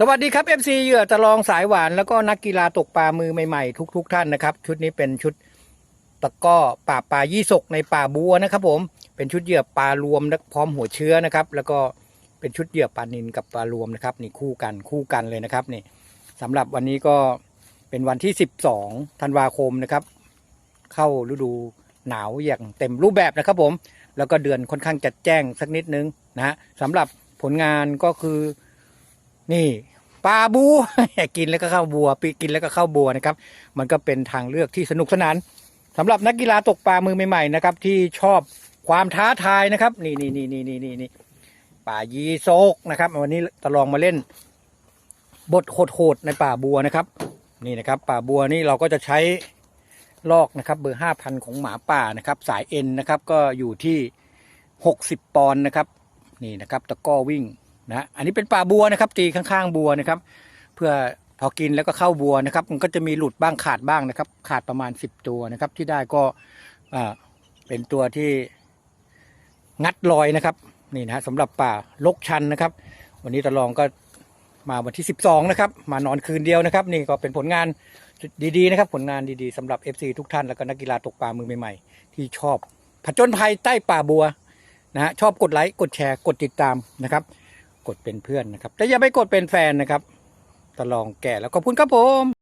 สวัสดีครับ FC เหยื่อตะลองสายหวานแล้วก็นักกีฬาตกปลามือใหม่ๆ ทุกๆท่านนะครับ ชุดนี้เป็นชุดตะก้อป่าปลายี่สกในป่าบัวนะครับ ผมเป็นชุดเหยื่อปลารวมและพร้อมหัวเชื้อนะครับ แล้วก็เป็นชุดเหยื่อปลานินกับปลารวมนะครับนี่คู่กันคู่กันเลยนะครับนี่สำหรับวันนี้ก็เป็นวันที่ 12ธันวาคมนะครับ เข้าฤดูหนาวอย่างเต็มรูปแบบนะครับ ผม แล้วก็เดือนค่อนข้างจัดแจ้งสักนิดนึงนะฮะสำหรับผลงานก็คือ นี่ปลาบัวกินแล้วก็เข้าบัวปีกินแล้วก็เข้าบัวนะครับ มันก็เป็นทางเลือกที่สนุกสนานสำหรับนักกีฬาตกปลามือใหม่ๆนะครับ ที่ชอบความท้าทายนะครับ นี่นี่นี่นี่นี่นี่นี่ป่ายีโซกนะครับ วันนี้ตะลองมาเล่น บทโหดๆในป่าบัวนะครับ นี่นะครับ ป่าบัวนี่เราก็จะใช้ลอกนะครับ เบอร์ห้าพันของหมาป่านะครับ สายเอ็นนะครับ ก็อยู่ที่หกสิบปอนด์นะครับ นี่นะครับตะก้อวิ่ง นะอันนี้เป็นปลาบัวนะครับ ตีข้างๆบัวนะครับ เพื่อพอกินแล้วก็เข้าบัวนะครับ มันก็จะมีหลุดบ้างขาดบ้างนะครับ ขาดประมาณ 10 ตัวนะครับ ที่ได้ก็เป็นตัวที่งัดลอยนะครับนี่นะฮะสำหรับป่าลกชันนะครับ วันนี้ตะลองก็มาวันที่ 12 นะครับ มานอนคืนเดียวนะครับ นี่ก็เป็นผลงานดีๆนะครับ ผลงานดีๆสำหรับ FC ทุกท่านแล้วก็นักกีฬาตกปลามือใหม่ๆ ที่ชอบผจญภัยใต้ป่าบัวนะฮะชอบกดไลค์กดแชร์กดติดตามนะครับ กดเป็นเพื่อนนะครับ แต่อย่าไปกดเป็นแฟนนะครับตะลองแก่แล้วขอบคุณครับผม